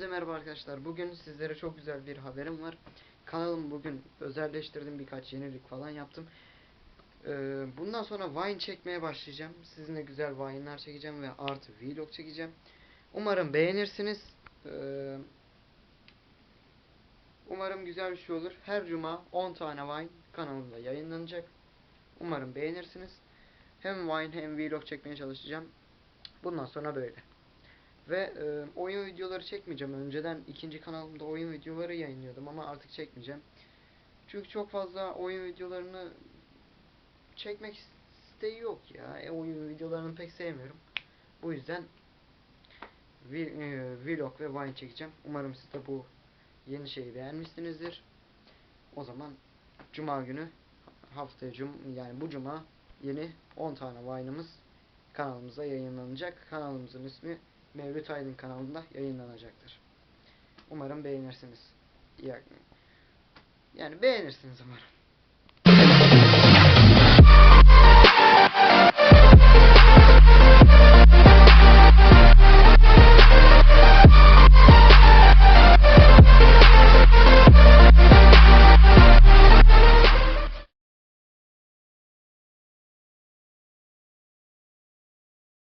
Hepinize merhaba arkadaşlar. Bugün sizlere çok güzel bir haberim var. Kanalımı bugün özelleştirdim. Birkaç yenilik falan yaptım. Ee, bundan sonra Vine çekmeye başlayacağım. Sizinle güzel Vine'lar çekeceğim ve artı Vlog çekeceğim. Umarım beğenirsiniz. Ee, umarım güzel bir şey olur. Her cuma 10 tane Vine kanalımda yayınlanacak. Umarım beğenirsiniz. Hem Vine hem Vlog çekmeye çalışacağım. Bundan sonra böyle. Ve e, oyun videoları çekmeyeceğim. Önceden ikinci kanalımda oyun videoları yayınlıyordum ama artık çekmeyeceğim. Çünkü çok fazla oyun videolarını çekmek isteği yok ya. E, oyun videolarını pek sevmiyorum. Bu yüzden e, vlog ve Vine çekeceğim. Umarım siz de bu yeni şeyi beğenmişsinizdir. O zaman Cuma günü haftaya cum yani bu cuma yeni 10 tane Vine'ımız kanalımıza yayınlanacak. Kanalımızın ismi Mevlüt Aydın kanalında yayınlanacaktır. Umarım beğenirsiniz. Ya- Yani beğenirsiniz umarım.